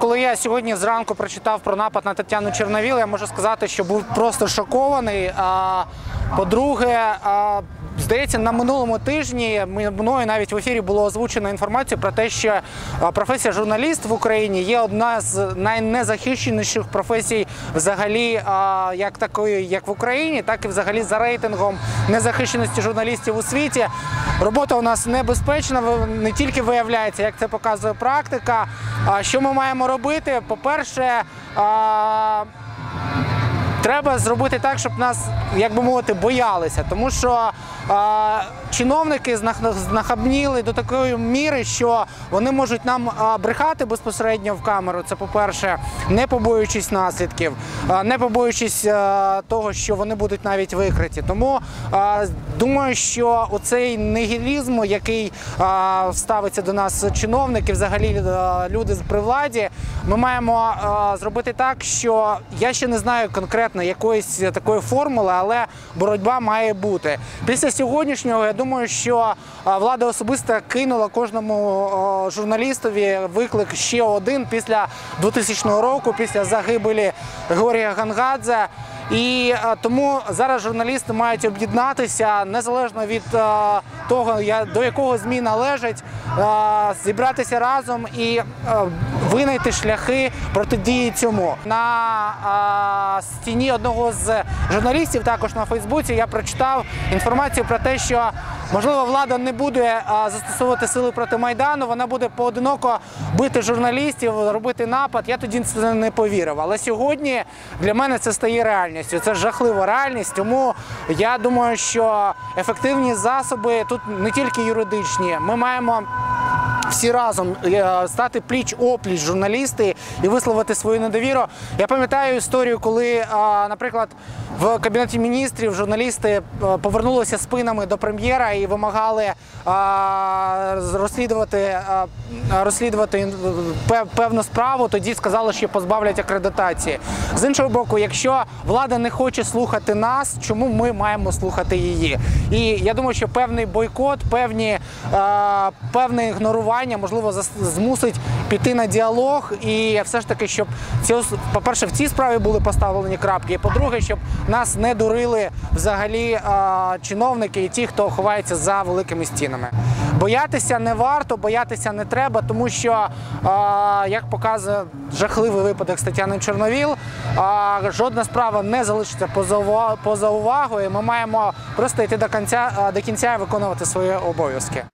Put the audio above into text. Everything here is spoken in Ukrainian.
Коли я сьогодні зранку прочитав про напад на Тетяну Черновіл, я можу сказати, що був просто шокований. По-друге, здається, на минулому тижні мною навіть в ефірі було озвучено інформацію про те, що професія журналіст в Україні є одна з найнезахищеніших професій взагалі як такої, як в Україні, так і взагалі за рейтингом незахищеності журналістів у світі. Робота у нас небезпечна, не тільки виявляється, як це показує практика. Що ми маємо робити? По-перше, а, треба зробити так, щоб нас, як би мовити, боялися. Тому що а, чиновники знах- знахабніли до такої міри, що вони можуть нам брехати безпосередньо в камеру. Це по-перше, не побоюючись наслідків, не побоюючись а, того, що вони будуть навіть викриті. Тому а, думаю, що оцей нігілізм, який ставиться до нас чиновники, взагалі люди при владі, ми маємо зробити так, що я ще не знаю конкретно якоїсь такої формули, але боротьба має бути. Після сьогоднішнього я думаю, що влада особисто кинула кожному журналістові виклик ще один після 2000 року, після загибелі Георгія Гангадзе. І тому зараз журналісти мають об'єднатися незалежно від того, до якого ЗМІ належать, е, зібратися разом і винайти шляхи протидії цьому. На е, стіні одного з журналістів, також на Фейсбуці, я прочитав інформацію про те, що можливо влада не буде застосовувати сили проти майдану, вона буде поодиноко бити журналістів, робити напад. Я тоді це не повірив. Але сьогодні для мене це стає реальністю. Це жахлива реальність. Тому я думаю, що ефективні засоби тут не тільки юридичні. Ми маємо. Всі разом е, стати пліч опліч журналісти і висловити свою недовіру. Я пам'ятаю історію, коли, наприклад, в кабінеті міністрів журналісти е, повернулися спинами до прем'єра і вимагали розслідувати, розслідувати певну справу. Тоді сказали, що позбавлять акредитації. З іншого боку, якщо влада не хоче слухати нас, чому ми маємо слухати її? І я думаю, що певний бойкот, певні, певне ігнорування можливо змусить піти на діалог, і все ж таки, щоб ці по-перше, в цій справі були поставлені крапки. І по-друге, щоб нас не дурили взагалі чиновники і ті, хто ховається за великими стінами. Боятися не варто, боятися не треба, тому що, як показує жахливий випадок з Тетяни Чорновіл, жодна справа не залишиться поза, увагою. Ми маємо просто йти до кінця, до кінця і виконувати свої обов'язки.